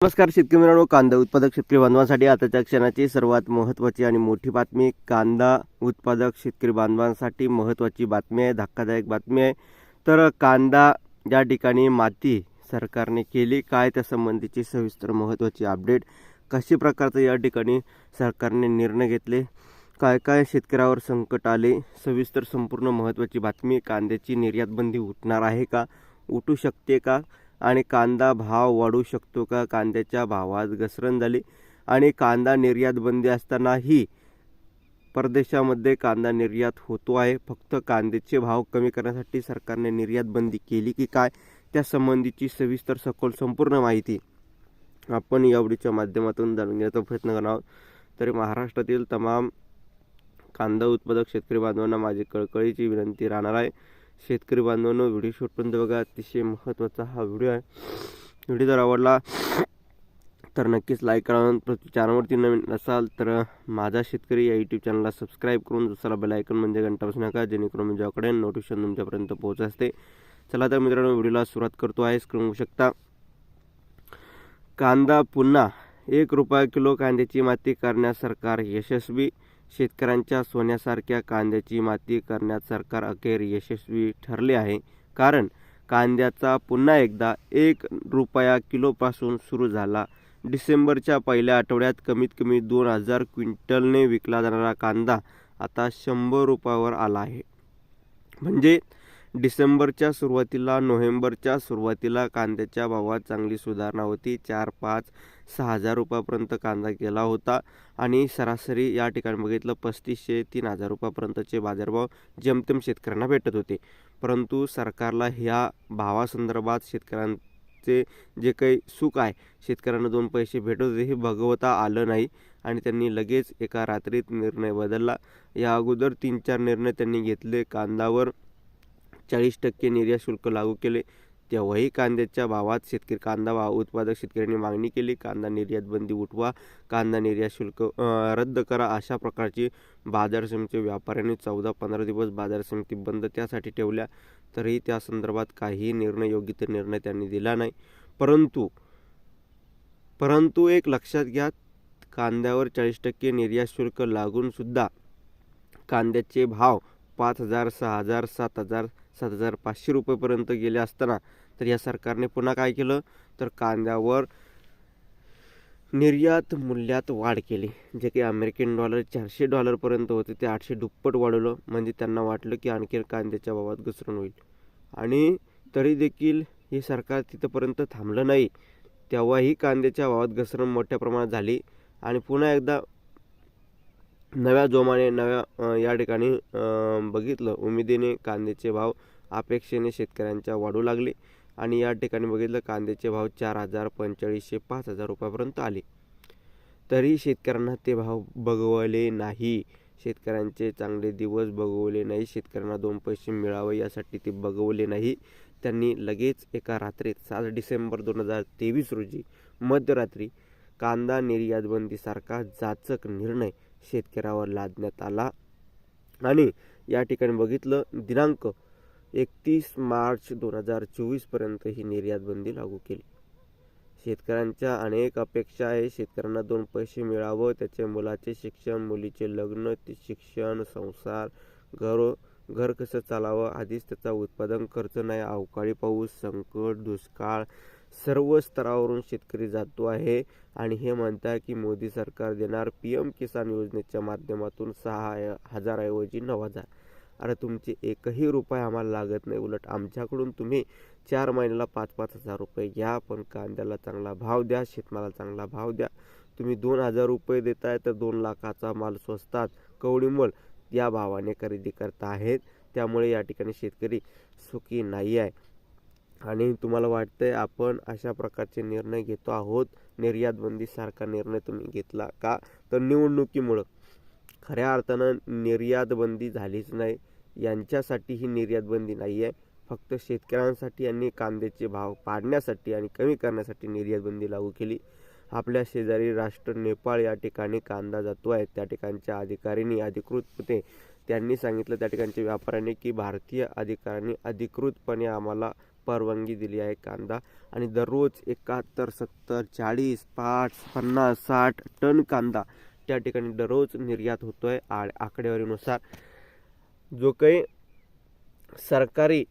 नमस्कार शेतकरी मित्रांनो कांदा उत्पादक शेतकरी बांधवांसाठी आताच्या क्षणाची सर्वात महत्त्वाची आणि मोठी बातमी. कांदा उत्पादक शेतकरी बांधवांसाठी महत्त्वाची बातमी आहे धक्कादायक बातमी आहे. तर कांदा या ठिकाणी माती सरकारने केली काय त्या संबंधीची सविस्तर महत्त्वाची अपडेट कशी प्रकारचं या ठिकाणी सरकारने निर्णय घेतले काय काय शेतकऱ्यावर संकट आले सविस्तर संपूर्ण महत्त्वाची बातमी कांद्याची निर्यात बंदी उठणार आहे का उठू शकते का आणि कांदा भाव वाढू शकतो का? कांद्याच्या भावात घसरण झाली आणि कांदा निर्यात बंदी असतानाही परदेशामध्ये कांदा निर्यात होतो आहे. फक्त कांद्याचे भाव कमी करण्यासाठी सरकारने निर्यात बंदी केली की काय? त्यासंबंधीची सविस्तर सखोल संपूर्ण माहिती आपण यावडीच्या माध्यमातून जाणून घेण्याचा प्रयत्न करणार आहोत. तरी महाराष्ट्रातील तमाम कांदा उत्पादक शेतकरी बांधवांना माझी कळकळीची विनंती राहणार आहे. शेतकरी बांधवांनो व्हिडिओ शेवटपर्यंत बघा अतिशय महत्त्वाचा हा व्हिडिओ आहे. व्हिडिओ जर आवडला तर नक्कीच लाईक करा. प्रति चॅनलवरती नवीन असाल तर माझा शेतकरी या यूट्यूब चॅनलला सबस्क्राईब करून दुसरा बेलायकन म्हणजे घंटा बसू नका जेणेकरून म्हणजे माझ्याकडे नोटिफिकेशन तुमच्यापर्यंत पोहोच असते. चला तर मित्रांनो व्हिडिओला सुरुवात करतो आहे. स्क्रीन होऊ शकता. कांदा पुन्हा एक रुपया किलो कांद्याची माती करण्यास सरकार यशस्वी. शेतकऱ्यांच्या सोन्यासारख्या कांद्याची माती करण्यात सरकार अखेर यशस्वी ठरले आहे. कारण कांद्याचा पुन्हा एकदा एक रुपया किलोपासून सुरू झाला. डिसेंबरच्या पहिल्या आठवड्यात कमीत कमी दोन हजार क्विंटलने विकला जाणारा कांदा आता शंभर रुपयावर आला आहे. म्हणजे डिसेंबरच्या सुरुवातीला नोव्हेंबरच्या सुरुवातीला कांद्याच्या भावात चांगली सुधारणा होती. चार पाच सहा हजार रुपयापर्यंत कांदा गेला होता. आणि सरासरी या ठिकाणी बघितलं पस्तीसशे तीन हजार रुपयापर्यंतचे बाजारभाव जमतेम शेतकऱ्यांना भेटत होते. परंतु सरकारला ह्या भावासंदर्भात शेतकऱ्यांचे जे काही सुख आहे शेतकऱ्यांना दोन पैसे भेटत होते हे भगवता आलं नाही. आणि त्यांनी लगेच एका रात्रीत निर्णय बदलला. या अगोदर तीन चार निर्णय त्यांनी घेतले. कांदावर चाळीस टक्के निर्यात शुल्क लागू केले. तेव्हाही कांद्याच्या भावात शेतकरी कांदा भाव उत्पादक शेतकऱ्यांनी मागणी केली. कांदा निर्यात बंदी उठवा. कांदा निर्यात शुल्क रद्द करा अशा प्रकारची बाजार समिती व्यापाऱ्यांनी चौदा पंधरा दिवस बाजार समिती बंद त्यासाठी ठेवल्या. तरीही त्या संदर्भात काही निर्णय योग्य ते निर्णय त्यांनी दिला नाही. परंतु परंतु एक लक्षात घ्या कांद्यावर चाळीस टक्के निर्यात शुल्क लागूनसुद्धा कांद्याचे भाव पाच हजार सहा हजार सात हजार सात हजार पाचशे रुपयेपर्यंत गेले असताना तर या सरकारने पुन्हा काय केलं? तर कांद्यावर निर्यात मूल्यात वाढ केली. जे काही अमेरिकन डॉलर चारशे डॉलरपर्यंत होते ते आठशे दुप्पट वाढवलं. म्हणजे त्यांना वाटलं की आणखी कांद्याच्या भावात घसरण होईल. आणि तरी देखील हे सरकार तिथंपर्यंत थांबलं नाही. तेव्हाही कांद्याच्या भावात घसरण मोठ्या प्रमाणात झाली. आणि पुन्हा एकदा नव्या जोमाने नव्या या ठिकाणी बघितलं. उमेदीने कांद्याचे भाव अपेक्षेने शेतकऱ्यांच्या वाढू लागले आणि या ठिकाणी बघितलं कांद्याचे भाव चार हजार पंचेचाळीसशे पाच हजार रुपयापर्यंत आले. तरी शेतकऱ्यांना ते भाव बघवले नाही. शेतकऱ्यांचे चांगले दिवस बघवले नाही. शेतकऱ्यांना दोन पैसे मिळावे यासाठी ते बघवले नाही. त्यांनी लगेच एका रात्रीत सात डिसेंबर दोन हजार तेवीस रोजी मध्यरात्री कांदा निर्यात बंदीसारखा जाचक निर्णय शेतकऱ्यावर लादण्यात आला. आणि या ठिकाणी बघितलं दिनांक एकतीस मार्च दोन हजार चोवीसपर्यंत ही निर्यात बंदी लागू केली. शेतकऱ्यांच्या अनेक अपेक्षा आहे. शेतकऱ्यांना दोन पैसे मिळावं त्याचे मुलाचे शिक्षण मुलीचे लग्न ते शिक्षण संसार घर घर कसं चालावं आधीच त्याचा उत्पादन खर्च नाही अवकाळी पाऊस संकट दुष्काळ सर्व स्तरावरून शेतकरी जातो आहे. आणि हे म्हणतात की मोदी सरकार देणार पी एम किसान योजनेच्या माध्यमातून सहा हजारऐवजी नऊ हजार. अरे तुमचे एकही रुपये आम्हाला लागत नाही. उलट आमच्याकडून तुम्ही चार महिन्याला पाच पाच हजार रुपये घ्या. पण कांद्याला चांगला भाव द्या. शेतमाला चांगला भाव द्या. तुम्ही दोन हजार रुपये देताय तर दोन लाखाचा माल स्वस्तात कवडीमोल या भावाने खरेदी करता आहेत त्यामुळे या ठिकाणी शेतकरी सुखी नाही आहे आणि तुम्हाला वाटतंय आपण अशा प्रकारचे निर्णय घेतो आहोत? निर्यात बंदीसारखा निर्णय तुम्ही घेतला का? तर निवडणुकीमुळं. खऱ्या अर्थानं निर्यात बंदी झालीच नाही. यांच्यासाठी ही निर्यात बंदी नाही आहे फक्त शेतकऱ्यांसाठी यांनी कांद्याचे भाव पाडण्यासाठी आणि कमी करण्यासाठी निर्यात बंदी लागू केली. आपल्या शेजारी राष्ट्र नेपाळ या ठिकाणी कांदा जातो आहे त्या ठिकाणच्या अधिकाऱ्यांनी अधिकृतपणे त्यांनी सांगितलं त्या ठिकाणच्या व्यापाऱ्यांनी की भारतीय अधिकाऱ्यांनी अधिकृतपणे आम्हाला परवानगी दिली आहे कांदा. आणि दररोज एकाहत्तर सत्तर चाळीस पाच पन्नास साठ टन कांदा त्या ठिकाणी दररोज निर्यात होतो आहे आ आकडेवारीनुसार जो काही सरकारी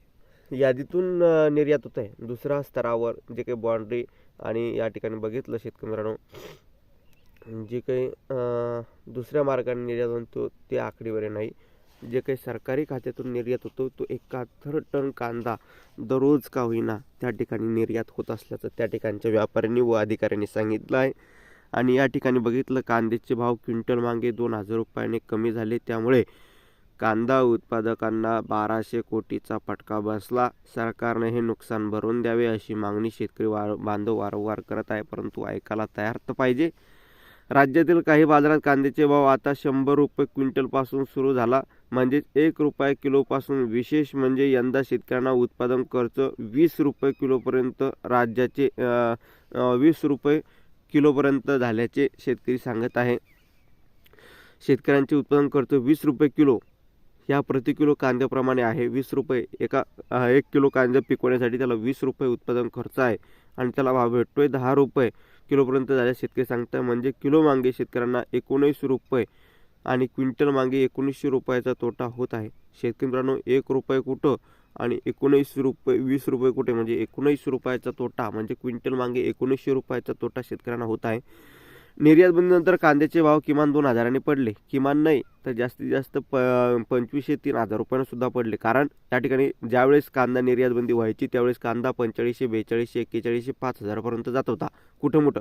यादीतून निर्यात होत आहे दुसऱ्या स्तरावर जे काही बाँड्री आणि या ठिकाणी बघितलं शेतकरी मित्रांनो जे काही दुसऱ्या मार्गाने निर्यात होतो ते आकडेवारी नाही. जे काही सरकारी खात्यातून निर्यात होतो तो एकाहत्तर टन कांदा दररोज का होईना त्या ठिकाणी निर्यात होत असल्याचं त्या ठिकाणच्या व्यापाऱ्यांनी व अधिकाऱ्यांनी सांगितलं आहे. आणि या ठिकाणी बघितलं कांद्याचे भाव क्विंटल मागे दोन हजार रुपयाने कमी झाले. त्यामुळे कांदा उत्पादकांना बाराशे कोटीचा फटका बसला. सरकारने हे नुकसान भरून द्यावे अशी मागणी शेतकरी वार बांधव वारंवार करत आहे परंतु ऐकायला तयार तर पाहिजे. राज्यातील काही बाजारात कांद्याचे भाव आता शंभर रुपये क्विंटलपासून सुरू झाला. म्हणजेच एक रुपये किलोपासून विशेष म्हणजे यंदा शेतकऱ्यांना उत्पादन खर्च वीस रुपये किलोपर्यंत राज्याचे वीस रुपये किलोपर्यंत झाल्याचे शेतकरी सांगत आहे. शेतकऱ्यांचे उत्पादन खर्च वीस रुपये किलो ह्या प्रति किलो कांद्याप्रमाणे आहे. वीस रुपये एका एक किलो कांदा पिकवण्यासाठी त्याला वीस रुपये उत्पादन खर्च आहे. आणि त्याला भाव भेटतोय दहा रुपये. किलोपर्यंत झाले शेतकरी सांगताय म्हणजे किलो मागे शेतकऱ्यांना एकोणीस रुपये आणि क्विंटल मागे एकोणीसशे रुपयाचा तोटा होत आहे. शेतकरी मित्रांनो एक रुपये कुठं आणि एकोणीस रुपये वीस रुपये कुठे? म्हणजे एकोणीस रुपयाचा तोटा म्हणजे क्विंटल मागे एकोणीसशे रुपयाचा तोटा शेतकऱ्यांना होत आहे. निर्यात बंदीनंतर कांद्याचे भाव किमान दोन हजारांनी पडले. किमान नाही तर जास्तीत जास्त प पंचवीसशे तीन हजार रुपयानं सुद्धा पडले. कारण त्या ठिकाणी ज्यावेळेस कांदा निर्यात बंदी व्हायची त्यावेळेस कांदा पंचेचाळीसशे बेचाळीसशे एक्केचाळीसशे पाच हजारापर्यंत जात होता. कुठं मोठं?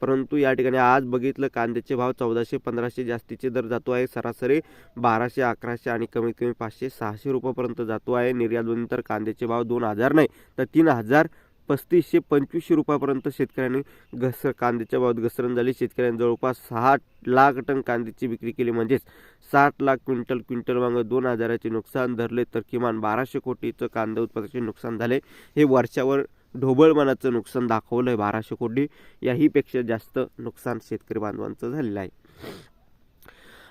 परंतु या ठिकाणी आज बघितलं कांद्याचे भाव चौदाशे पंधराशे जास्तीचे दर जातो आहे. सरासरी बाराशे अकराशे आणि कमीत कमी पाचशे सहाशे रुपयापर्यंत जातो आहे. निर्यात बंदीनंतर कांद्याचे भाव दोन हजार नाही तर तीन हजार पस्तीसशे पंचवीसशे रुपयापर्यंत शेतकऱ्यांनी घस कांद्याच्या भावात घसरण झाली. शेतकऱ्यांनी जवळपास सहा लाख टन कांद्याची विक्री केली. म्हणजेच साठ लाख क्विंटल क्विंटल मागं दोन हजाराचे नुकसान धरले तर किमान बाराशे कोटीचं कांदा उत्पादनाचे नुकसान झाले. हे वर्षावर ढोबळमानाचं नुकसान दाखवलं आहे बाराशे कोटी याहीपेक्षा जास्त नुकसान शेतकरी बांधवांचं झालेलं आहे.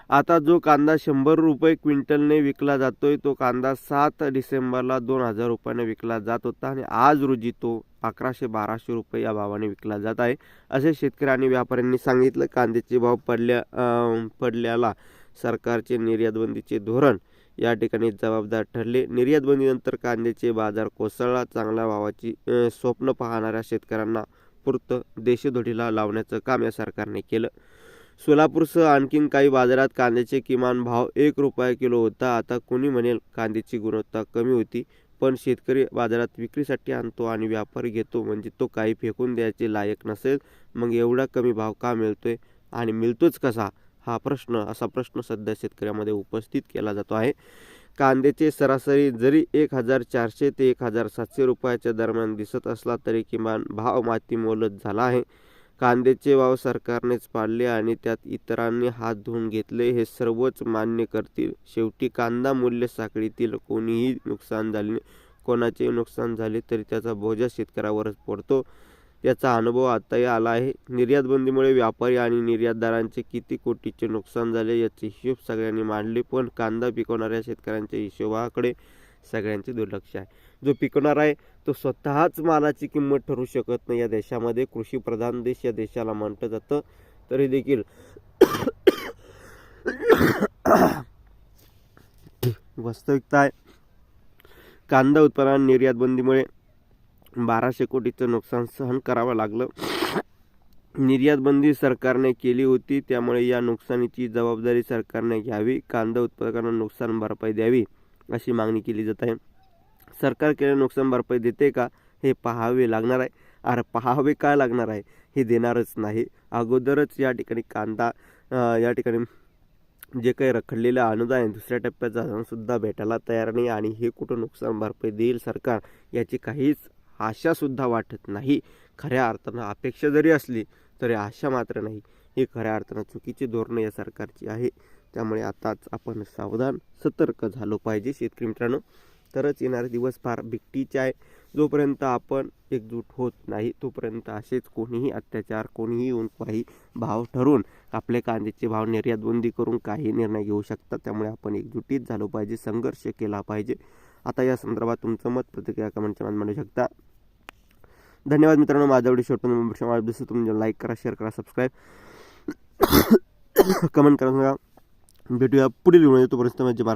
आता जो कांदा शंभर रुपये क्विंटलने विकला जातोय तो कांदा सात डिसेंबरला दोन हजार रुपयाने विकला जात होता आणि आज रोजी तो अकराशे बाराशे रुपये या भावाने विकला जात आहे. असे शेतकरी आणि व्यापाऱ्यांनी सांगितलं कांद्याचे भाव पडल्या पडल्याला सरकारचे निर्यातबंदीचे धोरण या ठिकाणी जबाबदार ठरले. निर्यातबंदीनंतर कांद्याचे बाजार कोसळला चांगल्या भावाची स्वप्न पाहणाऱ्या शेतकऱ्यांना पुरतं देशधोडीला लावण्याचं काम या सरकारने केलं. सोलापूरसह आणखीन काही बाजारात कांद्याचे किमान भाव एक रुपया किलो होता. आता कोणी म्हणेल कांद्याची गुणवत्ता कमी होती पण शेतकरी बाजारात विक्रीसाठी आणतो आणि व्यापारी घेतो म्हणजे तो काही फेकून द्यायचे लायक नसेल मग एवढा कमी भाव का मिळतोय आणि मिळतोच कसा? हा प्रश्न असा प्रश्न सध्या शेतकऱ्यामध्ये उपस्थित केला जातो आहे. कांद्याचे सरासरी जरी एक हजार चारशे ते एक हजार सातशे रुपयाच्या दरम्यान दिसत असला तरी किमान भाव माती मोलत झाला आहे. कांद्याचे भाव सरकारनेच पाडले आणि त्यात इतरांनी हात धुवून घेतले हे सर्वच मान्य करतील. शेवटी कांदा मूल्य साखळीतील कोणीही नुकसान झाले कोणाचे नुकसान झाले तरी त्याचा बोजा शेतकऱ्यावरच पडतो. याचा अनुभव आताही आला आहे. निर्यातबंदीमुळे व्यापारी आणि निर्यातदारांचे किती कोटीचे नुकसान झाले याचे हिशोब सगळ्यांनी मांडले पण कांदा पिकवणाऱ्या शेतकऱ्यांच्या हिशोबाकडे सगळ्यांचे दुर्लक्ष आहे. जो पिकवणार आहे तो स्वतःच मालाची किंमत ठरू शकत नाही. या देशामध्ये कृषीप्रधान देश या देशाला म्हटलं जातं. तरी देखील वास्तविकता आहे. कांदा उत्पादन निर्यात बंदीमुळे बाराशे कोटीचं नुकसान सहन करावं लागलं. निर्यात बंदी सरकारने केली होती त्यामुळे या नुकसानीची जबाबदारी सरकारने घ्यावी. कांदा उत्पादकांना नुकसान भरपाई द्यावी अशी मागणी केली जात आहे. सरकार केलेलं नुकसान भरपाई देते का हे पाहावे लागणार आहे. अरे पाहावे काय लागणार आहे? हे देणारच नाही. अगोदरच या ठिकाणी कांदा या ठिकाणी जे काही रखडलेलं अनुदान आहे दुसऱ्या टप्प्याचं सुद्धा भेटायला तयार नाही आणि हे कुठं नुकसान भरपाई देईल सरकार याची काहीच आशासुद्धा वाटत नाही. खऱ्या अर्थानं अपेक्षा जरी असली तरी आशा मात्र नाही. ही खऱ्या अर्थानं चुकीची धोरणं या सरकारची आहे. त्यामुळे आताच आपण सावधान सतर्क झालो पाहिजे. शेतकरी मित्रांनो तरच येणारे दिवस फार बिकटीचे आहे. जोपर्यंत आपण एकजूट होत नाही तोपर्यंत असेच कोणीही अत्याचार कोणीही येऊन काही भाव ठरवून आपले कांद्याचे भाव निर्यात बंदी करून काही निर्णय घेऊ शकतात. त्यामुळे आपण एकजुटीत झालो पाहिजे संघर्ष केला पाहिजे. आता या संदर्भात तुमचं मत प्रतिक्रिया कमेंटच्या माध्यमात मांडू शकता. धन्यवाद मित्रांनो. माझा व्हिडिओ शेवटपर्यंत माझ्या दिसतो तुम्ही लाईक करा शेअर करा सबस्क्राईब कमेंट करा. सांगा भेटूया पुढील व्हिडिओ तोपर्यंत म्हणजे महाराष्ट्र.